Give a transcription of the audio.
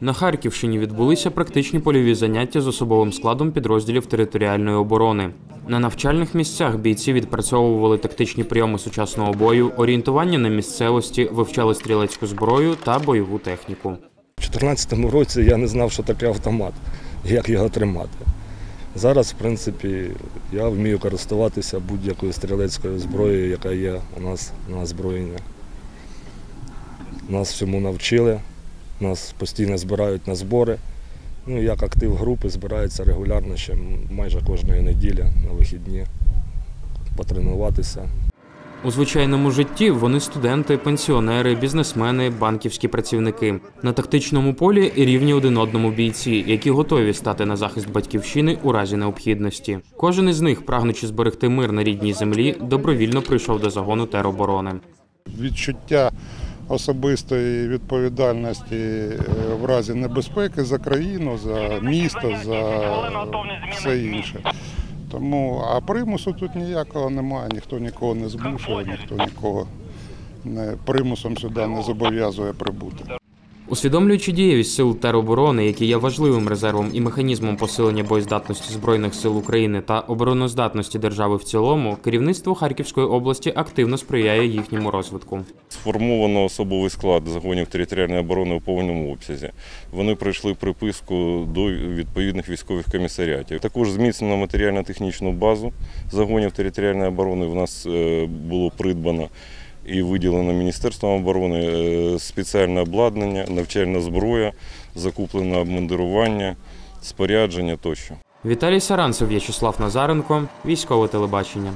На Харківщині відбулися практичні польові заняття з особовим складом підрозділів територіальної оборони. На навчальних місцях бійці відпрацьовували тактичні прийоми сучасного бою, орієнтування на місцевості, вивчали стрілецьку зброю та бойову техніку. У 2014 році я не знав, що таке автомат, як його тримати. Зараз, в принципі, я вмію користуватися будь-якою стрілецькою зброєю, яка є у нас на озброєнні. Нас всьому навчили, нас постійно збирають на збори. Ну, як актив групи збирається регулярно ще майже кожної неділі на вихідні потренуватися. У звичайному житті вони студенти, пенсіонери, бізнесмени, банківські працівники. На тактичному полі рівні один одному бійці, які готові стати на захист батьківщини у разі необхідності. Кожен із них, прагнучи зберегти мир на рідній землі, добровільно прийшов до загону тероборони. відчуття особистої відповідальності е, в разі небезпеки за країну, за місто, за все інше. Тому, а примусу тут ніякого немає, ніхто нікого не змушує, ніхто нікого не, примусом сюди не зобов'язує прибути. Усвідомлюючи дієвість сил тероборони, які є важливим резервом і механізмом посилення боєздатності збройних сил України та обороноздатності держави в цілому, керівництво Харківської області активно сприяє їхньому розвитку. Сформовано особовий склад загонів територіальної оборони у повному обсязі. Вони пройшли приписку до відповідних військових комісаріатів. Також зміцнено матеріально-технічну базу загонів територіальної оборони. В нас е, було придбано і виділено Міністерством оборони е, спеціальне обладнання, навчальна зброя, закуплене обмундирування, спорядження тощо. Віталій Саранцев, В'ячеслав Назаренко, військове телебачення.